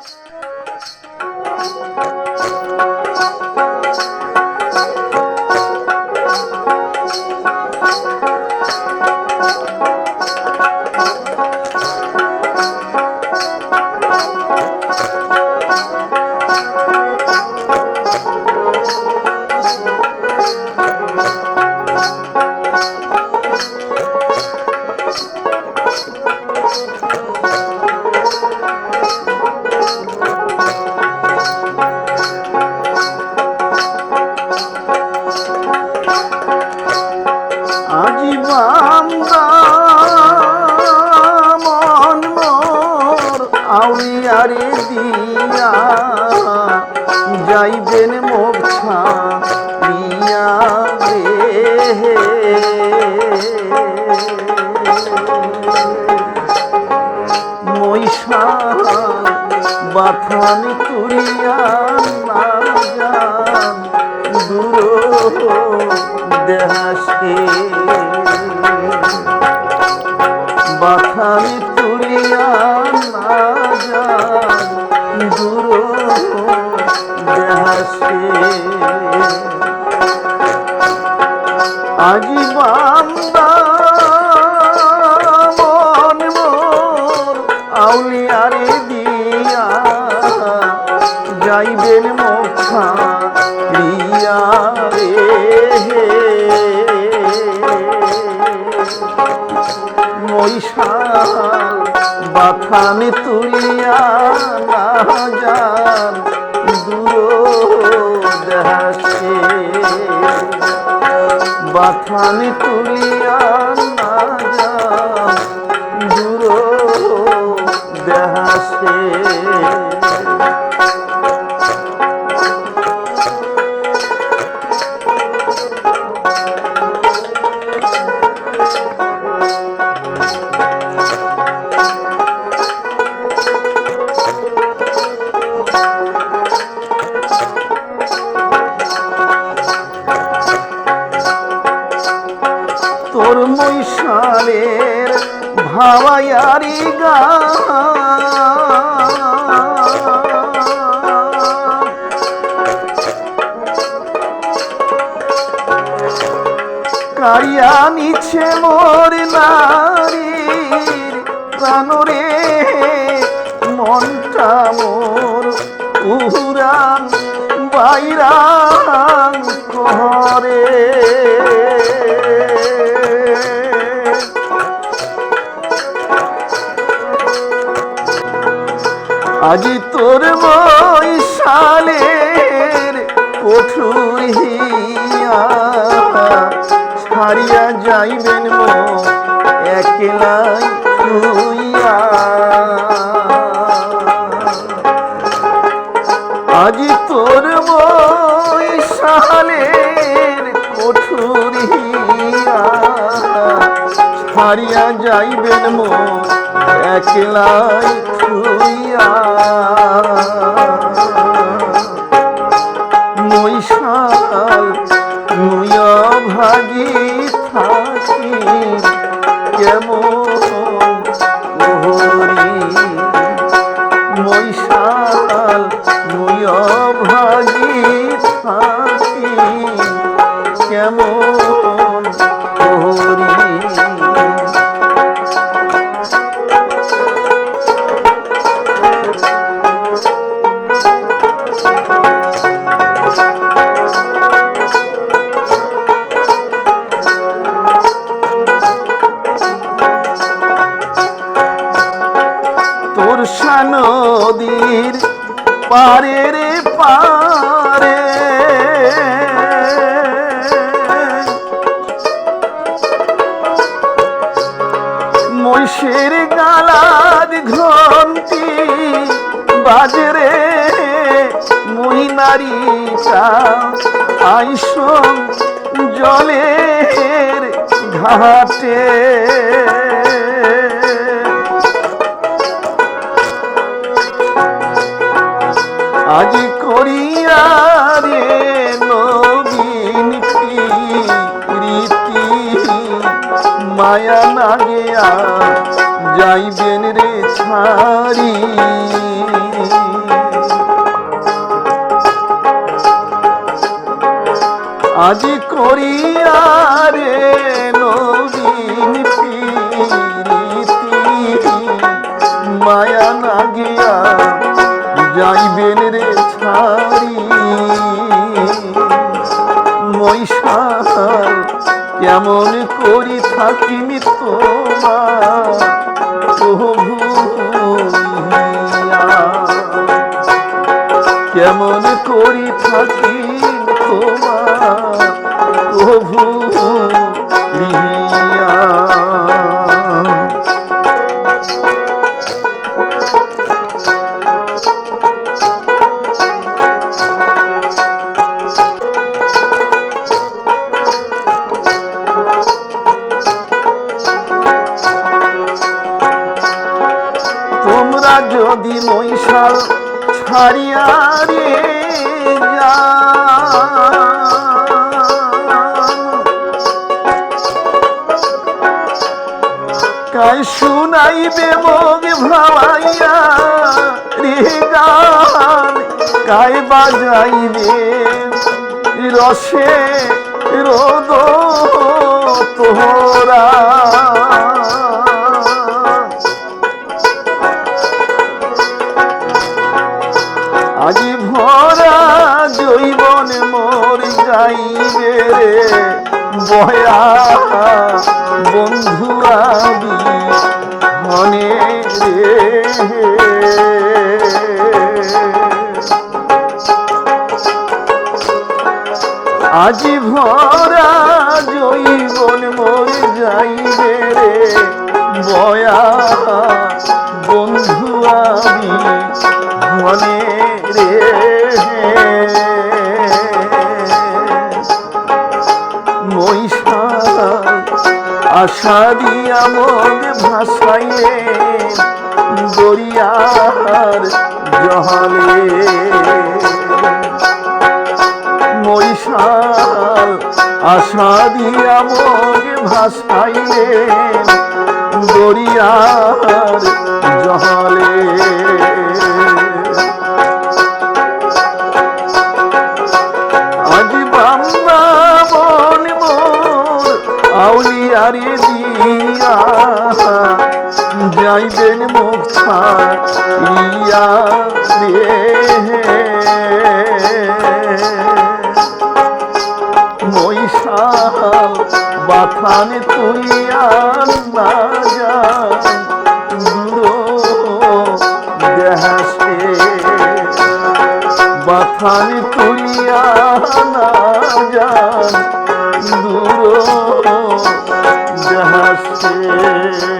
মোর আউলিয়ারে দিয়া যাইবেন মোক্ষা দিয়া রে মৈশা বাথান তুলিয়া না যান দূর দেহাসে বাথান দূর দেহাসে আজি বান্দা মন মোর আউলিয়ারে দিয়া যাইবেন মোক্ষা লিয়া রে মৈশাল বাথানে তুলিয়া না যান দূর বাথানে তুলিয়া ভাবায়ারি গা। কারিয়া নিচ্ছে মোর নারীর প্রাণরে মনটা মোর উহুরান বাইরান হিয়া। ছাড়িয়া যাইবেন মো একলাই খুইয়া আজি তোর মৈশালের কঠুর হিয়া। ছাড়িয়া যাইবেন মো একলাই খুইয়া কেমন কোহরি মৈশাল মুয়া ভাগি থাকি কেমন বাজরে নারী আইসন জলের ঘাটে। আজ করিয়া রে নবীন রীতি মায়া নাগিয়া যাইবেন রে ছাড়ি। আজি করিয়া রে নবীন প্রীতি। মায়া না গিয়া যাইবেন রে ছাড়ি। মৈশাল কেমন করি থাকিনি তোমার? প্রভু কেমন করি থাকি তোমার? যদি মৈশাল ছাড়িয়া রে কাই শুনাইবে মগ ভালাইয়া রে গান? কাই বাজাইবে রসে রোদ তোরা বয়া বন্ধু আবি মনে রে। আজি ভরা জৈবন মোর যাইবে রে। বয়া বন্ধু আমি মনে আশা দিয়া মগ ভাসাইলে দরিয়ার জহালে মৈশাল আশা দিয়া মগ ভাসাইলে দরিয়ার জহলে দূর দেহাসে বাথানে তুলিয়া না যান দূর দেহাসে